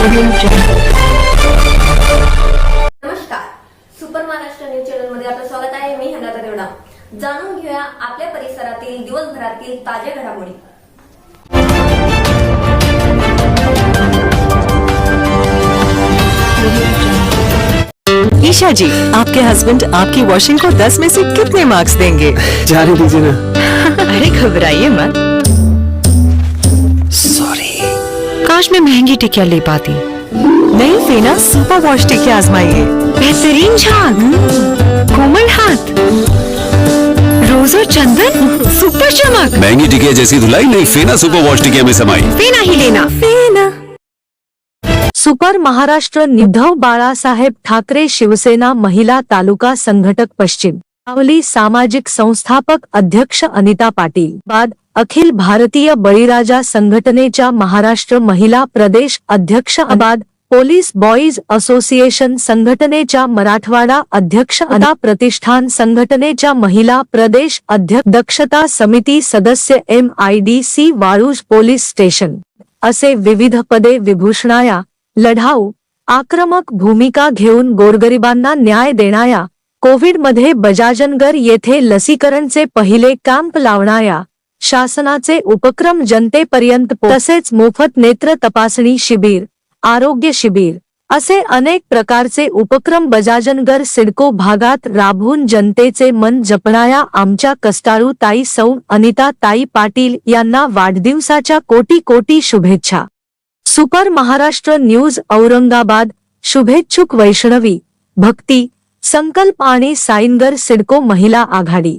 नमस्कार. Super Maharashtra news channel मध्ये आपलं स्वागत आहे. मी हनाता देवडा. जाणून घेऊया आपल्या परिसरातील दिवसभरातील ताज्या घडामोडी. ईशा जी आपके हस्बैंड आपकी वॉशिंग को 10 में से कितने मार्क्स देंगे? जाने दीजिए ना। अरे घबराइए मत। काश मैं महँगी टिकिया ले पाती। नहीं फेना सुपर वॉश टिकिया आजमाइए बेहतरीन झाग। कोमल हाथ। रोज और चंदन सुपर चमक। महँगी टिकिया जैसी धुलाई नहीं फेना सुपर वॉश टिकिया में समाई। फेना ही लेना। फेना सुपर महाराष्ट्र निधव बाळासाहेब ठाकरे शिवसेना महिला तालुका संघटक पश्चिम। सावली सामाजिक संस्थापक अध्यक्ष अनिता पाटील। बाद अखिल भारतीय बळीराजा संघटनेच्या महाराष्ट्र महिला प्रदेश अध्यक्ष अबाद पोलीस बॉईज असोसिएशन संघटनेच्या मराठवाडा अध्यक्ष अदा प्रतिष्ठान संघटनेच्या महिला प्रदेश अध्यक्ष दक्षता समिती सदस्य M I D C Waluj police station. असे विविध पदे विभूषणाया लढाऊ आक्रमक भूमिका घेऊन गोरगरिबांना न्याय देणाया कोविडमध्ये बजाजनगर येथे लसीकरणचे पहिले कॅम्प लावणाया शासनाचे उपक्रम जनतेपर्यंत तसेच मोफत नेत्र तपासणी शिबिर आरोग्य शिबिर असे अनेक प्रकारचे उपक्रम बजाजनगर सिडको भागात राबवून जनतेचे मन जपणाऱ्या आमच्या कष्टाळू ताई सौ अनिता ताई पाटील यांना वाढदिवसाच्या कोटी कोटी शुभेच्छा. Super Maharashtra news Aurangabad. शुभेच्छुक Vaishnavi भक्ती संकल्प आणि साईनगर सिडको महिला आघाडी.